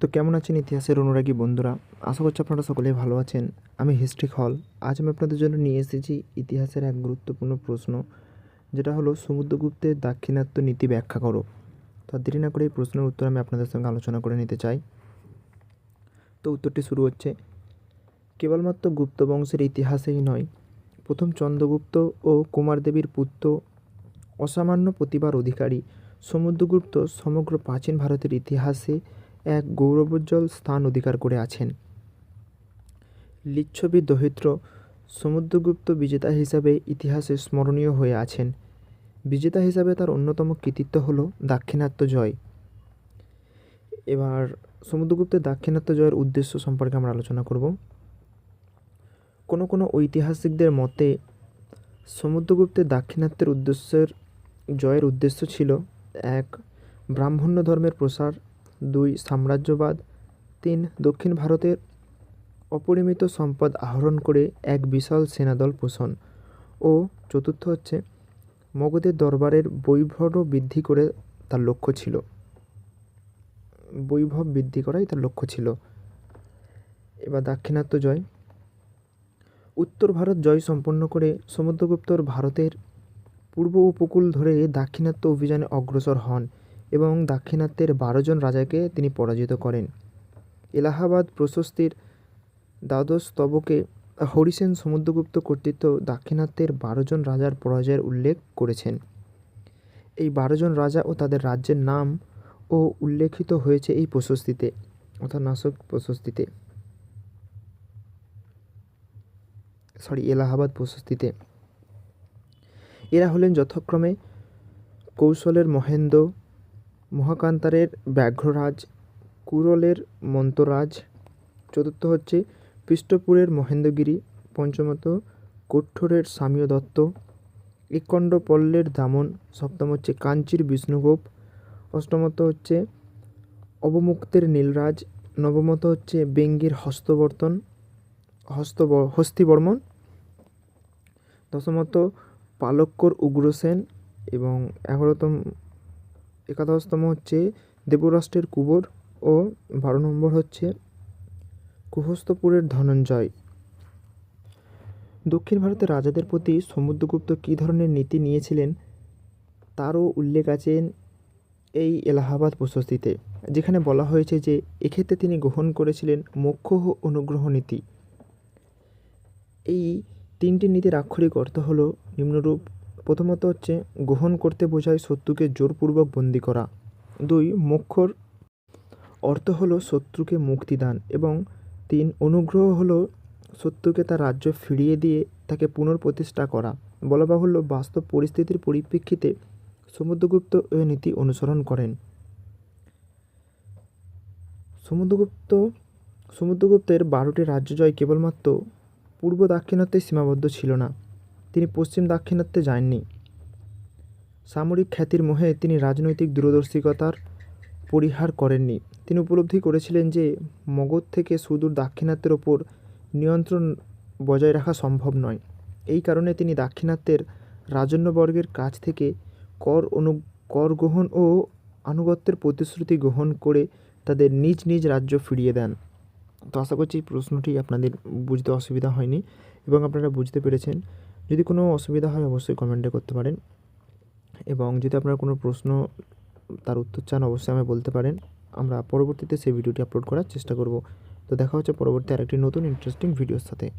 তো কেমন আছেন ইতিহাসের অনুরাগী বন্ধুরা? আশা করছি আপনারা সকলেই ভালো আছেন। আমি হিস্ট্রি হল। আজ আমি আপনাদের জন্য নিয়ে এসেছি ইতিহাসের এক গুরুত্বপূর্ণ প্রশ্ন, যেটা হলো সমুদ্রগুপ্তের দাক্ষিণাত্য নীতি ব্যাখ্যা করো। তো দেরি না করে এই প্রশ্নের উত্তর আমি আপনাদের সঙ্গে আলোচনা করে নিতে চাই। তো উত্তরটি শুরু হচ্ছে, কেবলমাত্র গুপ্ত বংশের ইতিহাসেই নয়, প্রথম চন্দ্রগুপ্ত ও কুমারদেবীর পুত্র, অসামান্য প্রতিভার অধিকারী সমুদ্রগুপ্ত সমগ্র প্রাচীন ভারতের ইতিহাসে এক গৌরবোজ্জ্বল স্থান অধিকার করে আছেন। লিচ্ছবি দহিত্র সমুদ্রগুপ্ত বিজেতা হিসাবে ইতিহাসে স্মরণীয় হয়ে আছেন। বিজেতা হিসাবে তার অন্যতম কৃতিত্ব হল দাক্ষিণাত্য জয়। এবার সমুদ্রগুপ্তের দাক্ষিণাত্য জয়ের উদ্দেশ্য সম্পর্কে আমরা আলোচনা করব। কোনো কোনো ঐতিহাসিকদের মতে সমুদ্রগুপ্তের দাক্ষিণাত্যের উদ্দেশ্যের জয়ের উদ্দেশ্য ছিল এক ব্রাহ্মণ্য ধর্মের প্রসার দুই সাম্রাজ্যবাদ, তিন দক্ষিণ ভারতের অপরিমিত সম্পদ আহরণ করে এক বিশাল সেনাদল পোষণ ও চতুর্থ হচ্ছে মগধের দরবারের বৈভব বৃদ্ধি করে তার লক্ষ্য ছিল। বৈভব বৃদ্ধি করাই তার লক্ষ্য ছিল। এবার দাক্ষিণাত্য জয়। উত্তর ভারত জয় সম্পন্ন করে সমুদ্রগুপ্তর ভারতের পূর্ব উপকূল ধরে দাক্ষিণাত্য অভিযানে অগ্রসর হন। এবং দাক্ষিণাত্যের বারো জন রাজাকে তিনি পরাজিত করেন। এলাহাবাদ প্রশস্তির দ্বাদশ স্তবকে হরিসেন সমুদ্রগুপ্ত কর্তৃত্ব দাক্ষিণাত্যের বারো জন রাজার পরাজয়ের উল্লেখ করেছেন। এই বারো জন রাজা ও তাদের রাজ্যের নাম ও উল্লেখিত হয়েছে এই প্রশস্তিতে, অর্থাৎ নাসক প্রশস্তিতে। সরি, এলাহাবাদ প্রশস্তিতে। এরা হলেন যথাক্রমে কৌশলের মহেন্দ্র মহাকান্তারের ব্যাঘ্ররাজ, কুরলের মন্তরাজ চতুর্থ হচ্ছে পৃষ্ঠপুরের মহেন্দ্রগিরি, পঞ্চমত কঠোরের সামীয় দত্ত একণ্ড পল্লের দামন, সপ্তম হচ্ছে কাঞ্চির বিষ্ণুগোপ, অষ্টমত হচ্ছে অবমুক্তের নীলরাজ, নবমত হচ্ছে বেঙ্গির হস্তবর্তন হস্ত হস্তিবর্মন, দশমত পালক্যর উগ্রসেন এবং এগারোতম একাদশতম হচ্ছে দেবরাষ্ট্রের কুবর ও বারো নম্বর হচ্ছে কুহস্থপুরের ধনঞ্জয়। দক্ষিণ ভারতের রাজাদের প্রতি সমুদ্রগুপ্ত কী ধরনের নীতি নিয়েছিলেন তারও উল্লেখ আছেন এই এলাহাবাদ প্রশস্তিতে, যেখানে বলা হয়েছে যে এক্ষেত্রে তিনি গ্রহণ করেছিলেন মোক্ষ অনুগ্রহ নীতি। এই তিনটি নীতির আক্ষরিক অর্থ হলো নিম্নরূপ প্রথমত হচ্ছে গ্রহণ করতে বোঝায় শত্রুকে জোরপূর্বক বন্দি করা। দুই, মোক্ষর অর্থ হলো শত্রুকে মুক্তিদান এবং তিন, অনুগ্রহ হলো শত্রুকে তার রাজ্য ফিরিয়ে দিয়ে তাকে পুনঃপ্রতিষ্ঠা করা। বলা বাহুল্য, বাস্তব পরিস্থিতির পরিপ্রেক্ষিতে সমুদ্রগুপ্ত এই নীতি অনুসরণ করেন। সমুদ্রগুপ্ত, সমুদ্রগুপ্তের বারোটি রাজ্য জয় কেবলমাত্র পূর্ব দাক্ষিণাত্যে সীমাবদ্ধ ছিল না। তিনি পশ্চিম দাক্ষিণাত্যে যাননি। সামরিক খ্যাতির মোহে তিনি রাজনৈতিক দূরদর্শিকতার পরিহার করেননি। তিনি উপলব্ধি করেছিলেন যে, মগধ থেকে সুদূর দাক্ষিণাত্যের ওপর নিয়ন্ত্রণ বজায় রাখা সম্ভব নয়। এই কারণে তিনি দাক্ষিণাত্যের রাজন্যবর্গের কাছ থেকে কর অনু, কর গ্রহণ ও আনুগত্যের প্রতিশ্রুতি গ্রহণ করে তাদের নিজ নিজ রাজ্য ফিরিয়ে দেন। তো আশা করছি প্রশ্নটি আপনাদের বুঝতে অসুবিধা হয়নি এবং আপনারা বুঝতে পেরেছেন যদি কোনো অসুবিধা হয় অবশ্যই কমেন্টে করতে পারেন। এবং যদি আপনার কোনো প্রশ্ন, তার উত্তর চান অবশ্যই আমায় বলতে পারেন। আমরা পরবর্তীতে সেই ভিডিওটি আপলোড করার চেষ্টা করব। তো দেখা হচ্ছে পরবর্তী আরেকটি নতুন ইন্টারেস্টিং ভিডিওর সাথে।